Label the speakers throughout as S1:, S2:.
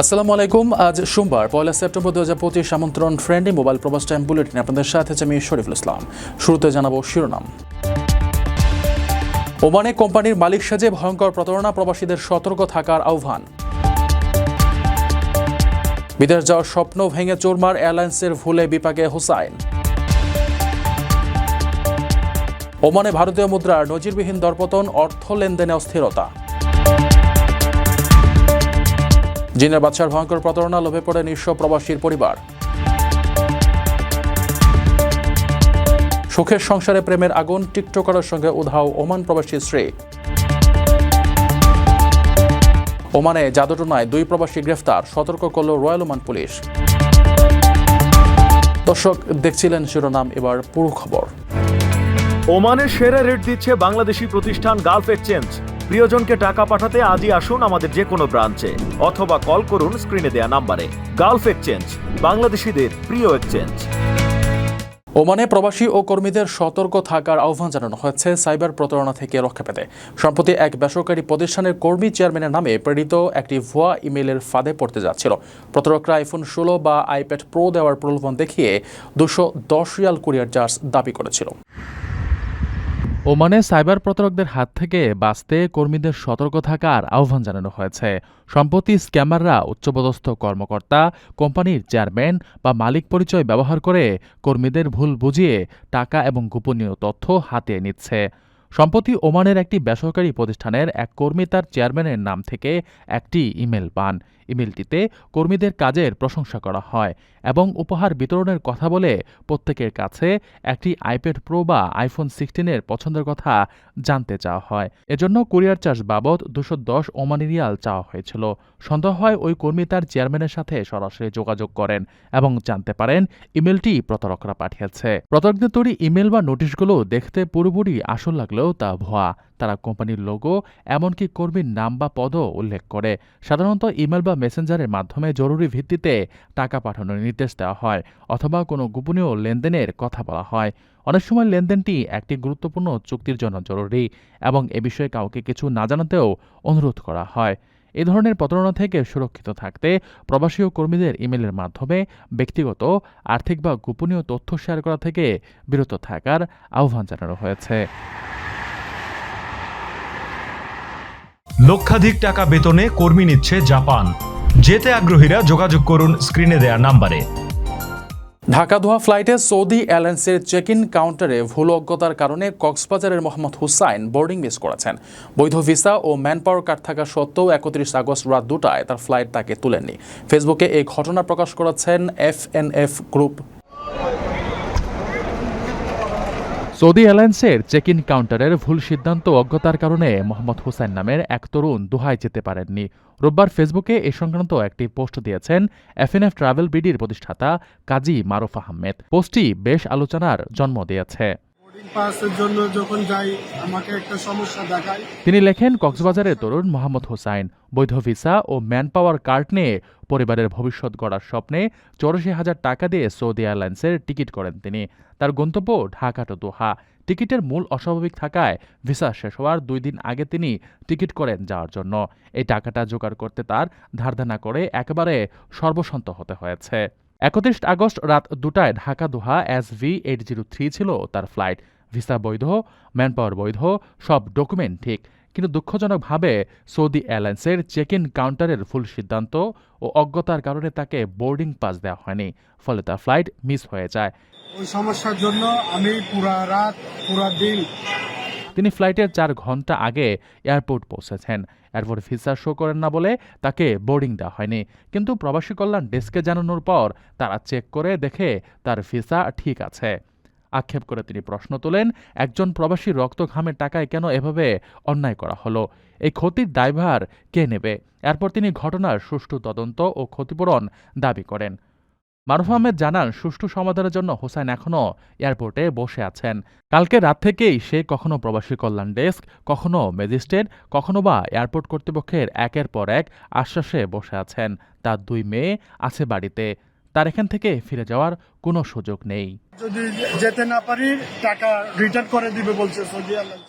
S1: আসসালামু আলাইকুম, আজ সোমবার, পয়লা সেপ্টেম্বর দু হাজার পঁচিশ, আমন্ত্রণ ফ্রেন্ডলি মোবাইল প্রবাস টাইম বুলেটিন। আপনাদের সাথে আমি শরীফুল ইসলাম। শুরুতে জানাব শিরোনাম। ওমানে কোম্পানির মালিক সাজে ভয়ঙ্কর প্রতারণা, প্রবাসীদের সতর্ক থাকার আহ্বান। বিদেশ যাওয়ার স্বপ্ন ভেঙে চোরমার এয়ারলাইন্সের ভুলে বিপাকে হুসাইন। ওমানে ভারতীয় মুদ্রার নজিরবিহীন দরপতন, অর্থ লেনদেনে অস্থিরতা। জিনের বাদশার ভয়ঙ্কর প্রতারণা লোভে পড়ে নিঃস্ব প্রবাসীর পরিবার। সুখের সংসারে প্রেমের আগুন টিকটকারের সঙ্গে উধাও ওমান প্রবাসী স্ত্রী। ওমানে জাদুটনায় দুই প্রবাসী গ্রেফতার, সতর্ক করল রয়্যাল ওমান পুলিশ। দর্শক, দেখছিলেন শিরোনাম, এবার পুরো খবর।
S2: ওমানের সেরা রেট দিচ্ছে বাংলাদেশি প্রতিষ্ঠান গালফ এক্সচেঞ্জ। প্রিয়জনকে টাকা পাঠাতে আজই আসুন আমাদের যে কোনো ব্রাঞ্চে, অথবা কল করুন স্ক্রিনে দেয়া নাম্বারে। গালফ এক্সচেঞ্জ, বাংলাদেশিদের প্রিয় এক্সচেঞ্জ।
S1: ওমানে প্রবাসী ও কর্মীদের সতর্ক থাকার আহ্বান জানানো হয়েছে সাইবার প্রতারণা থেকে রক্ষা পেতে। সম্প্রতি এক বেসরকারি প্রতিষ্ঠানের কর্মী চেয়ারম্যানের নামে প্রেরিত একটি ভুয়া ইমেলের ফাঁদে পড়তে যাচ্ছিল। প্রতারকরা আইফোন ষোলো বা আইপ্যাড প্রো দেওয়ার প্রলোভন দেখিয়ে দুশো দশ রিয়াল কুরিয়ার চার্জ দাবি করেছিল। ওমানে সাইবার প্রতারকদের হাত থেকে বাঁচতে কর্মীদের সতর্ক থাকার আহ্বান জানানো হয়েছে। সম্প্রতি স্ক্যামাররা উচ্চপদস্থ কর্মকর্তা, কোম্পানির চেয়ারম্যান বা মালিক পরিচয় ব্যবহার করে কর্মীদের ভুল বুঝিয়ে টাকা এবং গোপনীয় তথ্য হাতিয়ে নিচ্ছে। সম্প্রতি ওমানের একটি বেসরকারি প্রতিষ্ঠানের এক কর্মী তার চেয়ারম্যানের নাম থেকে একটি ইমেল পান। ইমেলটিতে কর্মীদের কাজের প্রশংসা করা হয় এবং উপহার বিতরণের কথা বলে প্রত্যেকের কাছে একটি আইপ্যাড প্রো বা আইফোন সিক্সটিনের পছন্দের কথা জানতে চাওয়া হয়। এজন্য কুরিয়ার চার্জ বাবদ দুশো দশ ওমানি রিয়াল চাওয়া হয়েছিল। সন্দেহ হয় ওই কর্মী তার চেয়ারম্যানের সাথে সরাসরি যোগাযোগ করেন এবং জানতে পারেন ইমেলটি প্রতারকরা পাঠিয়েছে। প্রতারকদের তৈরি ইমেল বা নোটিশগুলো দেখতে পুরোপুরি আসল লাগলেও তা ভুয়া। তারা কোম্পানির লোগো এমনকি কর্মীর নাম বা পদও উল্লেখ করে। সাধারণত ইমেল বা মেসেঞ্জারের মাধ্যমে জরুরি ভিত্তিতে টাকা পাঠানোর নির্দেশ দেওয়া হয়, অথবা কোনো গোপনীয় লেনদেনের কথা বলা হয়। অনেক সময় লেনদেনটি একটি গুরুত্বপূর্ণ চুক্তির জন্য জরুরি এবং এ বিষয়ে কাউকে কিছু না জানাতেও অনুরোধ করা হয়। এ ধরনের প্রতারণা থেকে সুরক্ষিত থাকতে প্রবাসী কর্মীদের ইমেলের মাধ্যমে ব্যক্তিগত, আর্থিক বা গোপনীয় তথ্য শেয়ার করা থেকে বিরত থাকার আহ্বান জানানো হয়েছে।
S2: লক্ষাধিক টাকা বেতনে কর্মী নিচ্ছে জাপান। যেতে আগ্রহীরা যোগাযোগ করুন স্ক্রিনে দেয়া নাম্বারে।
S1: ঢাকা দোহা ফ্লাইটে সৌদি এয়ারলাইন্সের চেক ইন কাউন্টারে ভুল অজ্ঞতার কারণে কক্সবাজারের মোহাম্মদ হুসাইন বোর্ডিং মিস করেছেন। বৈধ ভিসা ও ম্যান পাওয়ার কার্ড থাকা সত্ত্বেও একত্রিশ আগস্ট রাত দুটায় তার ফ্লাইট তাকে তুলেননি। ফেসবুকে এই ঘটনা প্রকাশ করেছেন F N F group. Saudi এয়ারলাইন্সের চেক ইন কাউন্টারের ভুল সিদ্ধান্ত অজ্ঞতার কারণে মোহাম্মদ হুসাইন নামের এক তরুণ দোহায় যেতে পারেননি। রোববার ফেসবুকে এ সংক্রান্ত একটি পোস্ট দিয়েছেন এফএনএফ ট্রাভেল বিডির প্রতিষ্ঠাতা কাজী মারুফ আহমেদ। পোস্টটি বেশ আলোচনার জন্ম দিয়েছে। তিনি লেখেন, কক্সবাজারের তরুণ মোহাম্মদ হোসাইন, বৈধ ভিসা ও ম্যান পাওয়ার কার্ড নিয়ে পরিবারের ভবিষ্যৎ গড়ার স্বপ্নে চৌরাশি হাজার টাকা দিয়ে সৌদি এয়ারলাইন্সের টিকিট করেন তিনি। তার গন্তব্য ঢাকা টু দোহা। টিকিটের মূল অস্বাভাবিক থাকায় ভিসা শেষ হওয়ার দুই দিন আগে তিনি টিকিট করেন যাওয়ার জন্য। এই টাকাটা জোগাড় করতে তার ধারধানা করে একেবারে সর্বসন্ত হতে হয়েছে। একত্রিশ আগস্ট রাত দুটায় Dhaka Doha S V eight zero three ছিল তার ফ্লাইট। ভিসা বৈধ, ম্যানপাওয়ার বৈধ, সব ডকুমেন্ট ঠিক। কিন্তু দুঃখজনকভাবে সৌদি এয়ারলাইন্সের চেক ইন কাউন্টারের ভুল সিদ্ধান্ত ও অজ্ঞতার কারণে তাকে বোর্ডিং পাস দেওয়া হয়নি, ফলে তার ফ্লাইট মিস হয়ে যায়।
S3: ওই সমস্যার জন্য আমি পুরা রাত, পুরা দিন
S1: তিনি ফ্লাইটের চার ঘণ্টা আগে এয়ারপোর্ট পৌঁছেছেন। এরপর ভিসা শো করেন না বলে তাকে বোর্ডিং দেওয়া হয়নি। কিন্তু প্রবাসী কল্যাণ ডেস্কে জানানোর পর তারা চেক করে দেখে তার ভিসা ঠিক আছে। আক্ষেপ করে তিনি প্রশ্ন তোলেন, একজন প্রবাসী রক্ত ঘামের টাকায় কেন এভাবে অন্যায় করা হলো? এই ক্ষতির দায়ভার কে নেবে? এরপর তিনি ঘটনার সুষ্ঠু তদন্ত ও ক্ষতিপূরণ দাবি করেন। মারুফ আহমেদ জানান, সুষ্ঠু সমাধানের জন্য হোসেন এখনও এয়ারপোর্টে বসে আছেন। কালকে রাত থেকেই সে কখনো প্রবাসী কল্যাণ ডেস্ক, কখনো ম্যাজিস্ট্রেট, কখনো বা এয়ারপোর্ট কর্তৃপক্ষের একের পর এক আশ্বাসে বসে আছেন। তার দুই মেয়ে আছে বাড়িতে। তার এখান থেকে ফিরে যাওয়ার কোনো সুযোগ নেই।
S3: যদি যেতে না পারি, টাকা রিটার্ন করে দিবে বলছে সৌদি এয়ারলাইন্স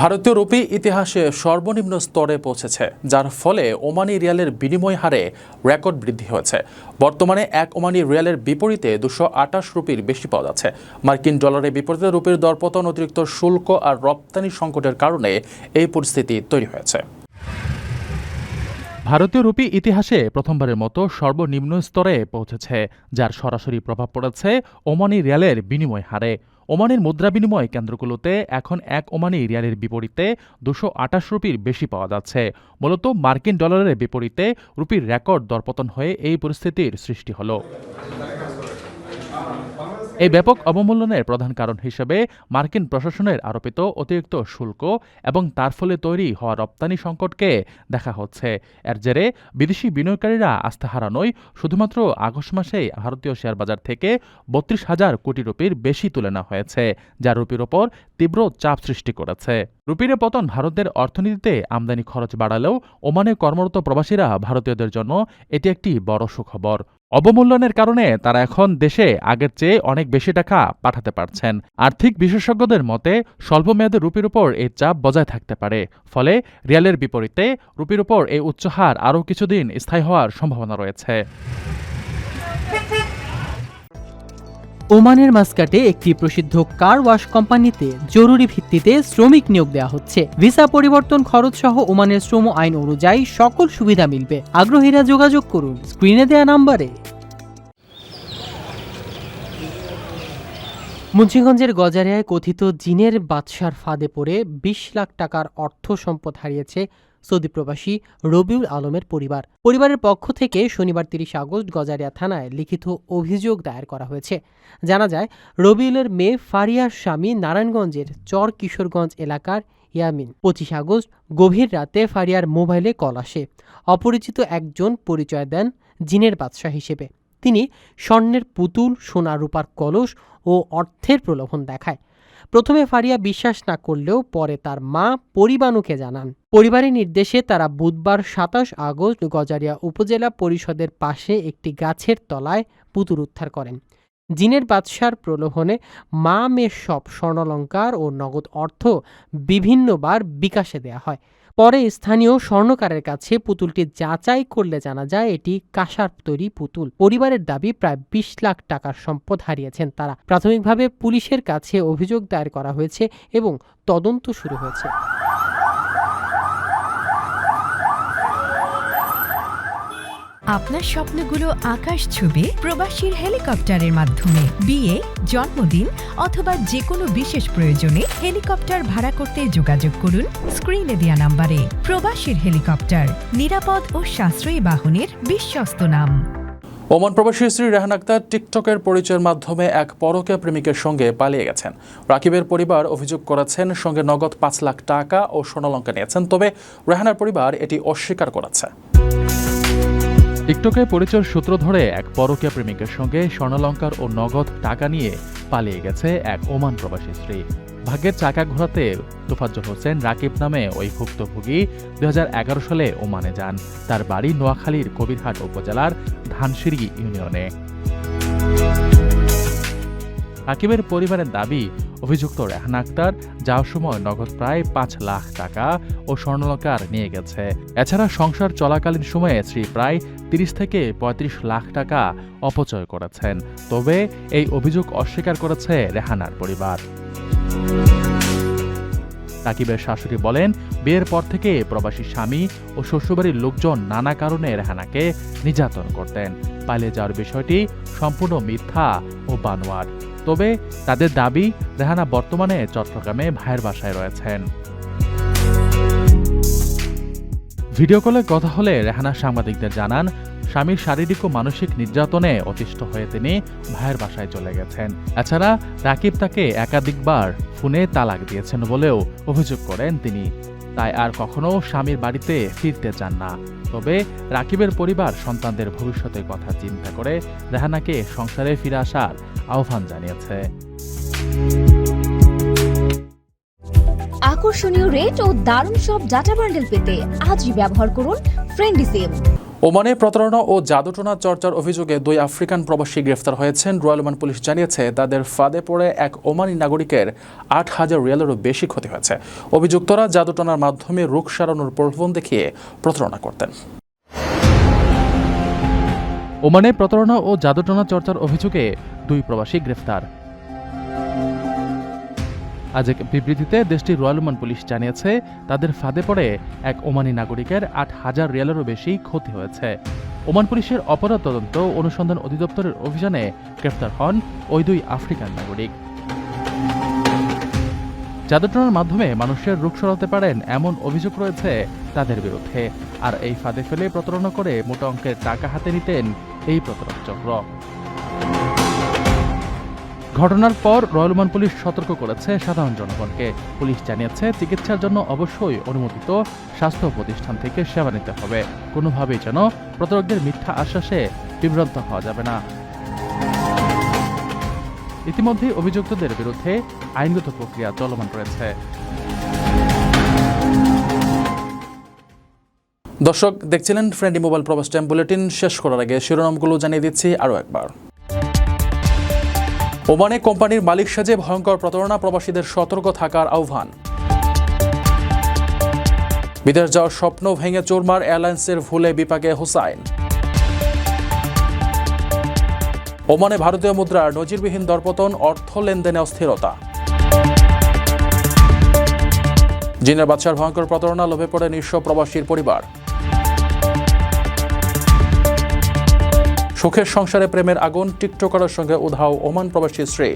S1: ভারতীয় রুপি ইতিহাসে সর্বনিম্ন স্তরে পৌঁছেছে, যার ফলে ওমানি রিয়ালের বিনিময় হারে রেকর্ড বৃদ্ধি হয়েছে। বর্তমানে এক ওমানি রিয়ালের বিপরীতে দুশো আটাশ রুপির বেশি পাওয়া যাচ্ছে। মার্কিন ডলারের বিপরীতে রুপির দরপতন অতিরিক্ত শুল্ক আর রপ্তানি সংকটের কারণে এই পরিস্থিতি তৈরি হয়েছে। ভারতীয় রুপি ইতিহাসে প্রথমবারের মতো সর্বনিম্ন স্তরে পৌঁছেছে, যার সরাসরি প্রভাব পড়েছে ওমানি রিয়ালের বিনিময় হারে। ওমানের মুদ্রা বিনিময় কেন্দ্রগুলোতে এখন এক ওমানি রিয়ালের বিপরীতে দুশো আটাশ রুপির বেশি পাওয়া যাচ্ছে। মূলত মার্কিন ডলারের বিপরীতে রুপির রেকর্ড দরপতন হয়ে এই পরিস্থিতির সৃষ্টি হলো। এই ব্যাপক অবমূল্যনের প্রধান কারণ হিসেবে মার্কিন প্রশাসনের আরোপিত অতিরিক্ত শুল্ক এবং তার ফলে তৈরি হওয়া রপ্তানি সংকটকে দেখা হচ্ছে। এর জেরে বিদেশি বিনিয়োগকারীরা আস্থা হারানোয় শুধুমাত্র আগস্ট মাসেই ভারতীয় শেয়ার বাজার থেকে বত্রিশ হাজার কোটি রুপির বেশি তুলে নেওয়া হয়েছে, যা রুপির ওপর তীব্র চাপ সৃষ্টি করেছে। রুপির পতন ভারতের অর্থনীতিতে আমদানি খরচ বাড়ালেও ওমানে কর্মরত প্রবাসীরা ভারতীয়দের জন্য এটি একটি বড় সুখবর। অবমূল্যনের কারণে তারা এখন দেশে আগের চেয়ে অনেক বেশি টাকা পাঠাতে পারছেন। আর্থিক বিশেষজ্ঞদের মতে, স্বল্পমেয়াদে রুপির উপর এই চাপ বজায় থাকতে পারে। ফলে রিয়ালের বিপরীতে রুপির উপর এই উচ্চহার আরও কিছুদিন স্থায়ী হওয়ার সম্ভাবনা রয়েছে।
S4: ওমানের মাস্কাটে একটি প্রসিদ্ধ কার ওয়াশ কোম্পানিতে জরুরি ভিত্তিতে শ্রমিক নিয়োগ দেওয়া হচ্ছে। ভিসা পরিবর্তন খরচ সহ ওমানের শ্রম আইন অনুযায়ী সকল সুবিধা মিলবে। আগ্রহীরা যোগাযোগ করুন। স্ক্রিনে দেয়া নাম্বারে। মুন্সিগঞ্জের গজারিয়ায় কথিত জিনের বাদশার ফাঁদে পড়ে বিশ লাখ টাকার অর্থ সম্পদ হারিয়েছে সৌদি প্রবাসী রবিউল আলমের পরিবার। পরিবারের পক্ষ থেকে শনিবার তিরিশ আগস্ট গজারিয়া থানায় লিখিত অভিযোগ দায়ের করা হয়েছে। জানা যায়, রবিউলের মেয়ে ফারিয়ার স্বামী নারায়ণগঞ্জের চর কিশোরগঞ্জ এলাকার ইয়ামিন। পঁচিশ আগস্ট গভীর রাতে ফারিয়ার মোবাইলে কল আসে। অপরিচিত একজন পরিচয় দেন জিনের বাদশাহ হিসেবে। তিনি স্বর্ণের পুতুল, সোনা রূপার কলস ও অর্থের প্রলোভন দেখায়। প্রথমে ফারিয়া বিশ্বাস না করলেও পরে তার মা পরিবানুকে জানান। পরিবারের নির্দেশে তারা বুধবার সাতাশ আগস্ট গজারিয়া উপজেলা পরিষদের পাশে একটি গাছের তলায় পুতুল উদ্ধার করেন। জিনের বাদশার প্রলোভনে মা মেয়ের সব স্বর্ণালঙ্কার ও নগদ অর্থ বিভিন্নবার বিকাশে দেয়া হয়। পরে স্থানীয় স্বর্ণকারের কাছে পুতুলটি যাচাই করলে জানা যায় এটি কাঁসার তৈরি পুতুল। পরিবারের দাবি, প্রায় বিশ লাখ টাকার সম্পদ হারিয়েছেন তারা। প্রাথমিকভাবে পুলিশের কাছে অভিযোগ দায়ের করা হয়েছে এবং তদন্ত শুরু হয়েছে।
S5: আপনার স্বপ্নগুলো আকাশ ছুবে প্রবাসীর হেলিকপ্টারের মাধ্যমে। বিয়ে, জন্মদিন অথবা যে কোনো বিশেষ প্রয়োজনে হেলিকপ্টার ভাড়া করতে যোগাযোগ করুন স্ক্রিনে দেয়া নাম্বারে। প্রবাসীর হেলিকপ্টার, নিরাপদ ও সাশ্রয়ী বাহনের বিশ্বস্ত নাম।
S1: ওমান প্রবাসী শ্রী রেহান আক্তার টিকটকের পরিচয়ের মাধ্যমে এক পরকীয়া প্রেমিকের সঙ্গে পালিয়ে গেছেন। রাকিবের পরিবার অভিযোগ করেছেন, সঙ্গে নগদ পাঁচ লাখ টাকা ও সোনালঙ্কা নিয়েছেন। তবে রেহানার পরিবার এটি অস্বীকার করেছে। টিকটকে পরিচয়ের সূত্র ধরে এক পরকীয়া প্রেমিকের সঙ্গে স্বর্ণালঙ্কার ও নগদ টাকা নিয়ে পালিয়ে গেছে এক ওমান প্রবাসী স্ত্রী। ভাগ্যের চাকা ঘোরাতে তোফাজ্জল হোসেন রাকিব নামে ওই ভুক্তভোগী দু হাজার এগারো সালে ওমানে যান। তার বাড়ি নোয়াখালীর কবিরহাট উপজেলার ধানসিঁড়ি ইউনিয়নে। রাকিবের পরিবারের দাবি অভিযুক্ত রেহানা আক্তার যাওয়ার সময় নগদ প্রায় পাঁচ লাখ টাকা ও স্বর্ণলঙ্কার নিয়ে গেছে। এছাড়া সংসার চলাকালীন সময়ে শ্রী প্রায় তিরিশ থেকে পঁয়ত্রিশ লাখ টাকা অপচয় করেছেন। তবে এই অভিযোগ অস্বীকার করেছে রেহানার পরিবার। রাকিবের শাশুড়ি বলেন, বিয়ের পর থেকে প্রবাসী স্বামী ও শ্বশুরবাড়ির লোকজন নানা কারণে রেহানাকে নির্যাতন করতেন। পালিয়ে যাওয়ার বিষয়টি সম্পূর্ণ মিথ্যা ও বানোয়ার তবে তাদের দাবি, রেহানা বর্তমানে চট্টগ্রামে ভাইয়ের বাসায় রয়েছেন। ভিডিও কলে কথা হলে রেহানা সাংবাদিকদের জানান, স্বামীর শারীরিক ও মানসিক নির্যাতনে অতিষ্ঠ হয়ে তিনি ভাইয়ের বাসায় চলে গেছেন। এছাড়া রাকিব তাকে একাধিকবার ফোনে তালাক দিয়েছেন বলেও অভিযোগ করেন তিনি। তাই আর কখনো স্বামীর বাড়িতে ফিরতে চান না। তবে রাকিবের পরিবার সন্তানদের ভবিষ্যতের কথা চিন্তা করে রেহানাকে সংসারে ফিরে আসার আহ্বান জানিয়েছে।
S6: আকর্ষণীয় রেট ও দারুণ সব ডাটা বান্ডেল পেতে আজই ব্যবহার করুন ফ্রেন্ডি সিম
S1: ওমানে প্রতারণা ও জাদুটোনা চর্চার অভিযোগে দুই আফ্রিকান প্রবাসী গ্রেফতার হয়েছেন। রয়্যাল ওমান পুলিশ জানিয়েছে, তাদের ফাঁদে পড়ে এক ওমানি নাগরিকের আট হাজার রিয়ালেরও বেশি ক্ষতি হয়েছে। অভিযুক্তরা জাদুটোনার মাধ্যমে রোগ সারানোর প্রলোভন দেখিয়ে প্রতারণা করতেন। ওমানে প্রতারণা ও জাদুটোনা চর্চার অভিযোগে দুই প্রবাসী গ্রেফতার। আজ এক বিবৃতিতে দেশটির রয়্যাল ওমান পুলিশ জানিয়েছে, তাদের ফাঁদে পড়ে এক ওমানি নাগরিকের আট হাজার রিয়ালেরও বেশি ক্ষতি হয়েছে। ওমান পুলিশের অপরাধ তদন্ত অনুসন্ধান অধিদপ্তরের অভিযানে গ্রেফতার হন ওই দুই আফ্রিকান নাগরিক। জাদুটনার মাধ্যমে মানুষের রোগ সরাতে পারেন এমন অভিযোগ রয়েছে তাদের বিরুদ্ধে। আর এই ফাঁদে ফেলে প্রতারণা করে মোটা অঙ্কের টাকা হাতে নিতেন এই প্রতারক চক্র। ঘটনার পর রয়্যাল ওমান পুলিশ সতর্ক করেছে সাধারণ জনগণকে। পুলিশ জানিয়েছে, চিকিৎসার জন্য অবশ্যই অনুমোদিত স্বাস্থ্য প্রতিষ্ঠান থেকে সেবা নিতে হবে। কোনোভাবেই যেন প্রতারকদের মিথ্যা আশ্বাসে বিভ্রান্ত হওয়া যাবে না। ইতিমধ্যে অভিযুক্তদের বিরুদ্ধে আইনগত প্রক্রিয়া চলমান রয়েছে। দর্শক, দেখছিলেন ফ্রেন্ডি মোবাইল প্রবাস টাইম বুলেটিন। শেষ করার আগে শিরোনামগুলো জানিয়ে দিচ্ছি আরও একবার। ওমানে কোম্পানির মালিক সাজে ভয়ঙ্কর প্রতারণা, প্রবাসীদের সতর্ক থাকার আহ্বান। বিদেশ যাওয়ার স্বপ্ন ভেঙে চোরমার এয়ারলাইন্সের ভুলে বিপাকে হুসাইন। ওমানে ভারতীয় মুদ্রার নজিরবিহীন দরপতন, অর্থ লেনদেনে অস্থিরতা। জিনের বাদশার ভয়ঙ্কর প্রতারণা লোভে পড়ে নিঃস্ব প্রবাসীর পরিবার। সুখের সংসারে প্রেমের আগুন টিকটকারের সঙ্গে উধাও ওমান প্রবাসী স্ত্রী।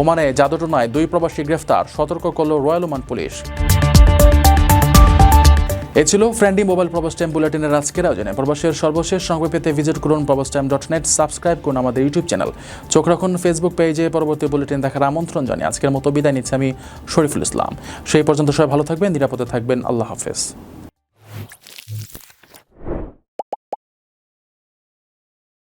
S1: ওমানে জাদুটনায় দুই প্রবাসী গ্রেফতার, সতর্ক করল রয়্যাল ওমান পুলিশ। এ ছিল ফ্রেন্ডি মোবাইল প্রবাস টাইম বুলেটিনের আজকের আয়োজনে। প্রবাসের সর্বশেষ সংবাদ পেতে ভিজিট করুন প্রবাস টাইম ডট নেট সাবস্ক্রাইব করুন আমাদের ইউটিউব চ্যানেল। চোখ রাখুন ফেসবুক পেজে, পরবর্তী বুলেটিন দেখার আমন্ত্রণ জানিয়ে আজকের মতো বিদায় নিচ্ছি আমি শরীফুল ইসলাম। সেই পর্যন্ত সবাই ভালো থাকবেন, নিরাপদে থাকবেন। আল্লাহ হাফেজ।